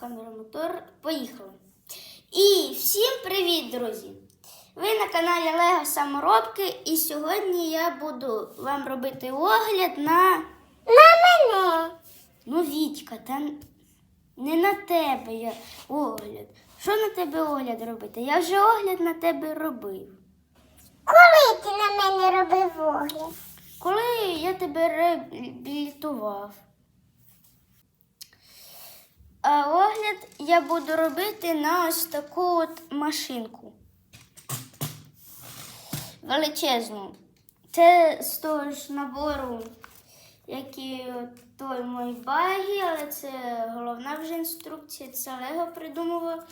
камера, мотор. Поїхали. І всім привіт, друзі! Ви на каналі Лего Саморобки, і сьогодні я буду вам робити огляд на. На мене. Ну, Вітька, та не на тебе я огляд. Що на тебе огляд робити? Я вже огляд на тебе робив. Коли ти на мене робив огляд? Коли я тебе реабілітував. А огляд я буду робити на ось таку от машинку. Величезну. Це з того ж набору, який от той мой багі, але це головна вже інструкція, це Лего придумував.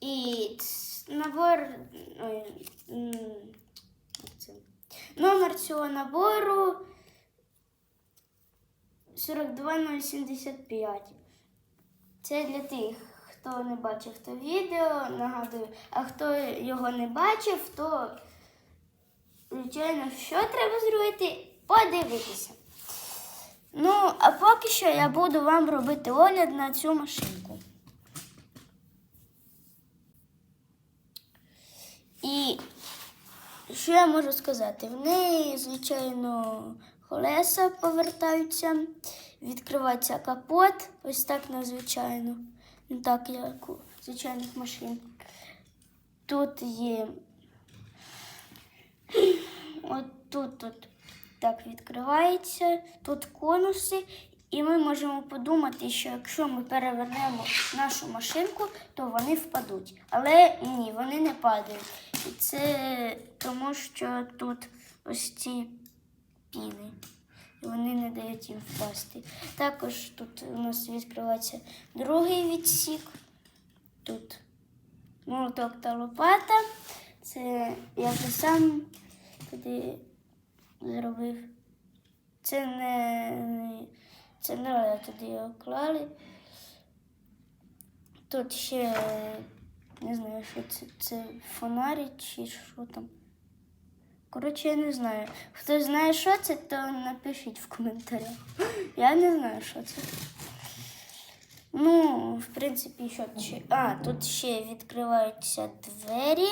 І набор. Номер цього набору 42075. Це для тих, хто не бачив то відео, нагадую, а хто його не бачив, то, звичайно, що треба зробити? Подивитися. Ну, а поки що я буду вам робити огляд на цю машинку. І що я можу сказати? В неї, звичайно, колеса повертаються, відкривається капот, ось так надзвичайно. Не так, як у звичайних машин. Тут є. От тут от так відкривається, тут конуси, і ми можемо подумати, що якщо ми перевернемо нашу машинку, то вони впадуть. Але ні, вони не падають. І це тому, що тут ось ці піни. Вони не дають їм впасти. Також тут у нас відкривається другий відсік. Тут молоток та лопата. Це я вже сам туди зробив. Це не, це не туди його клали. Тут ще не знаю, що це, це фонарі чи що там. Коротше, я не знаю. Хто знає, що це, то напишіть в коментарях. Я не знаю, що це. Ну, в принципі, що ще. А, тут ще відкриваються двері.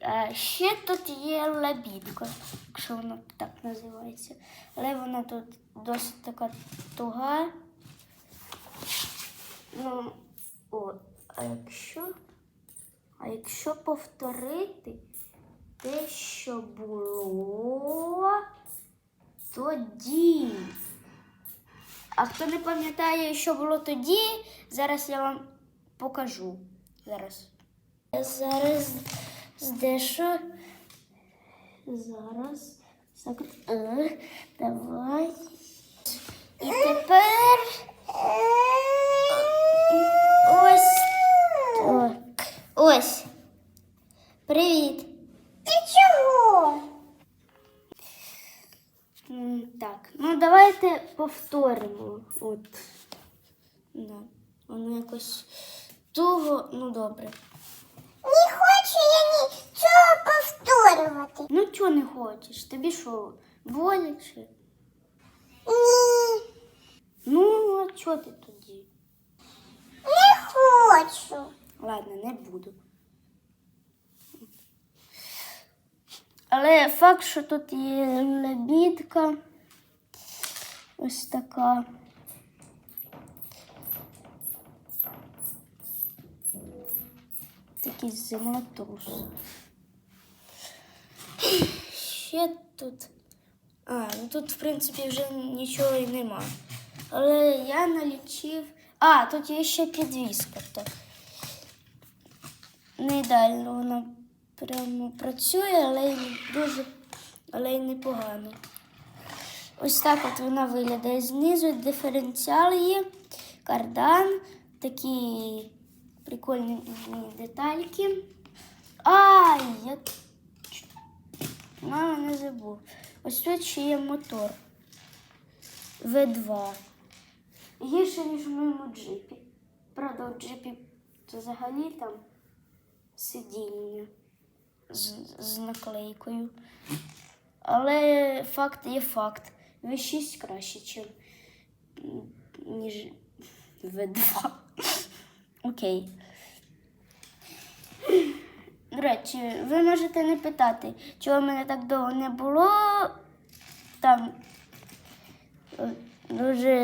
А ще тут є лабідка, якщо вона так називається. Але вона тут досить така туга. Ну, о, а якщо. А якщо повторити те, що було тоді. А хто не пам'ятає, що було тоді, зараз я вам покажу. Зараз. Зараз дещо. Зараз. Давай. І тепер ось. так. Ось. Привіт. Ти чого? Так, ну давайте повторимо. От. Да. Воно якось туго, ну добре. Не хочу я нічого повторювати. Ну чого не хочеш? Тобі що, боляче? Ні, Ну, а чого ти тоді? не хочу. Ладно, не буду. Але факт, що тут є лебідка. Ось така. Такий землетрус. Ще тут. А, ну тут, в принципі, вже нічого і нема. Але я налічив. А, тут є ще підвіска. Так. Не ідеально вона прямо працює, але й дуже, але й непогано. Ось так от вона виглядає знизу. Диференціал є, кардан, такі прикольні детальки. Ай, я мама не забув. Ось тут ще є мотор В2. Гірше, ніж в моєму джипі. Правда, у джипі взагалі там сидіння з, з наклейкою. Але факт є факт. V6 краще, ніж V2. Окей. До речі, ви можете не питати, чого мене так довго не було. Там е, дуже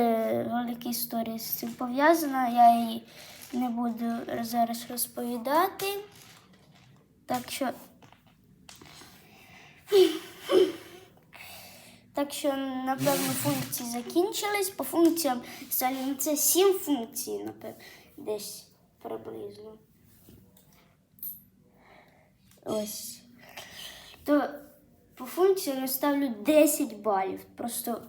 велика історія з цим пов'язана. Я її не буду зараз розповідати. Так що. Так що, напевно, функції закінчились. По функціям взагалі ну, це сім функцій, напевно, десь приблизно. Ось. То по функціям я ставлю 10 балів. Просто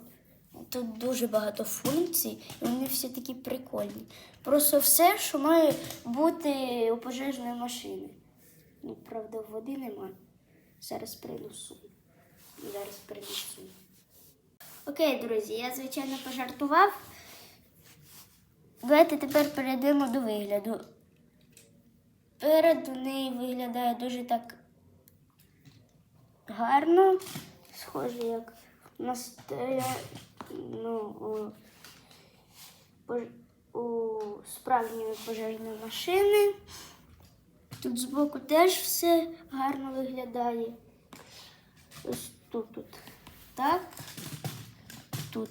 тут дуже багато функцій, і вони всі такі прикольні. Просто все, що має бути у пожежної машини. Ну, правда, води немає. Зараз принесу. Зараз принесу. Окей, друзі, я звичайно пожартував. Давайте тепер перейдемо до вигляду. Перед у неї виглядає дуже так гарно. Схоже, як на стеля, ну, у, у справжньої пожежної машини. Тут збоку теж все гарно виглядає. Ось тут, тут так. Тут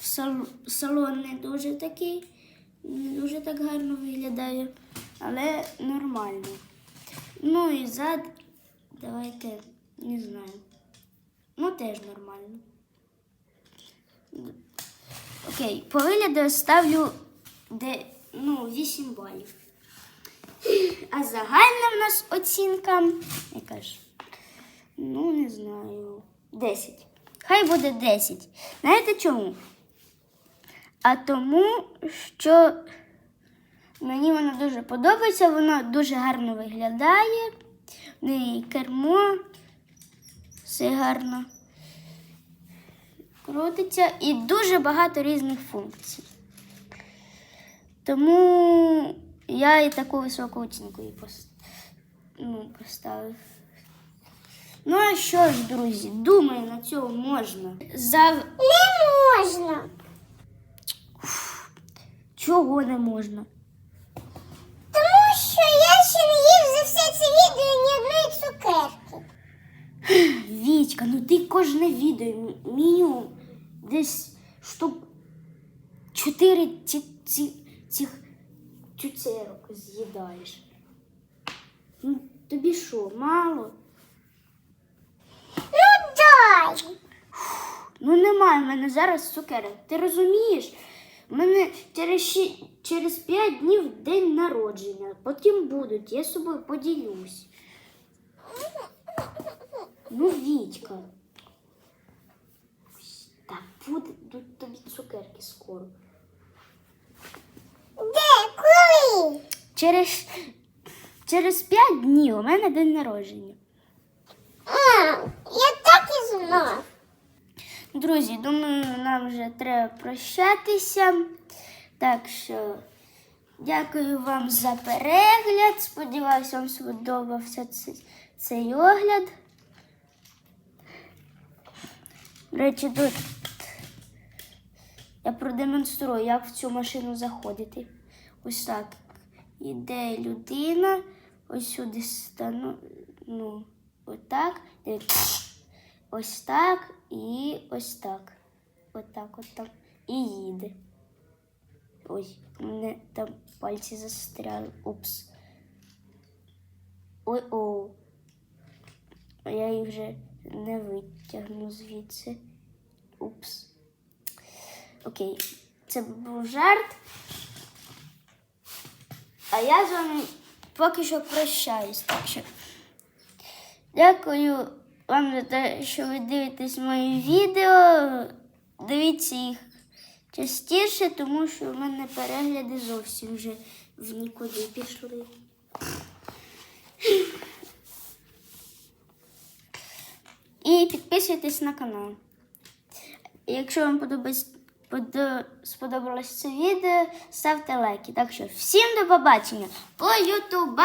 сал- салон не дуже такий, не дуже так гарно виглядає, але нормально. Ну і зад, давайте, не знаю. Ну, теж нормально. Окей, по вигляду я ставлю де, ну, 8 балів. А загальна в нас оцінка, яка ж? Ну, не знаю. 10. Хай буде 10. Знаєте чому? А тому, що мені воно дуже подобається, воно дуже гарно виглядає. Неї кермо, все гарно крутиться і дуже багато різних функцій. Тому я і таку високу оцінку їй ну, поставив. Ну а що ж, друзі, думаю, на цьому можна. За Не можна. чого не можна? Тому що я ще не їв за все це відео ні одної цукерки. Вітька, ну ти кожне відео мі- мінімум десь штук чотири ці, ці, цих цуцерок з'їдаєш. Ну, тобі що, мало? Ну дай. Ну немає в мене зараз цукерок. Ти розумієш? У мене через, ші- через 5 днів день народження. Потім будуть, я з собою поділюсь. Ну, Вітька. Будуть тобі цукерки скоро. Де? Коли? Через, через 5 днів у мене день народження. А, я так і знав. Друзі, думаю, нам вже треба прощатися. Так що дякую вам за перегляд. Сподіваюся, вам сподобався цей, цей огляд. До речі, тут я продемонструю, як в цю машину заходити. Ось так. Іде людина, ось сюди стану, ну, отак. Ось так і ось так. Отак, отак. І їде. Ой, у мене там пальці застряли. Упс. Ой о. Я їх вже не витягну звідси. Упс. Окей, це був жарт. А я з вами поки що прощаюсь. Так що дякую вам за те, що ви дивитесь мої відео. Дивіться їх частіше, тому що в мене перегляди зовсім вже в нікуди пішли. І підписуйтесь на канал. Якщо вам подобається, подо- сподобалось це відео, ставте лайки. Так що всім до побачення. По ютуб!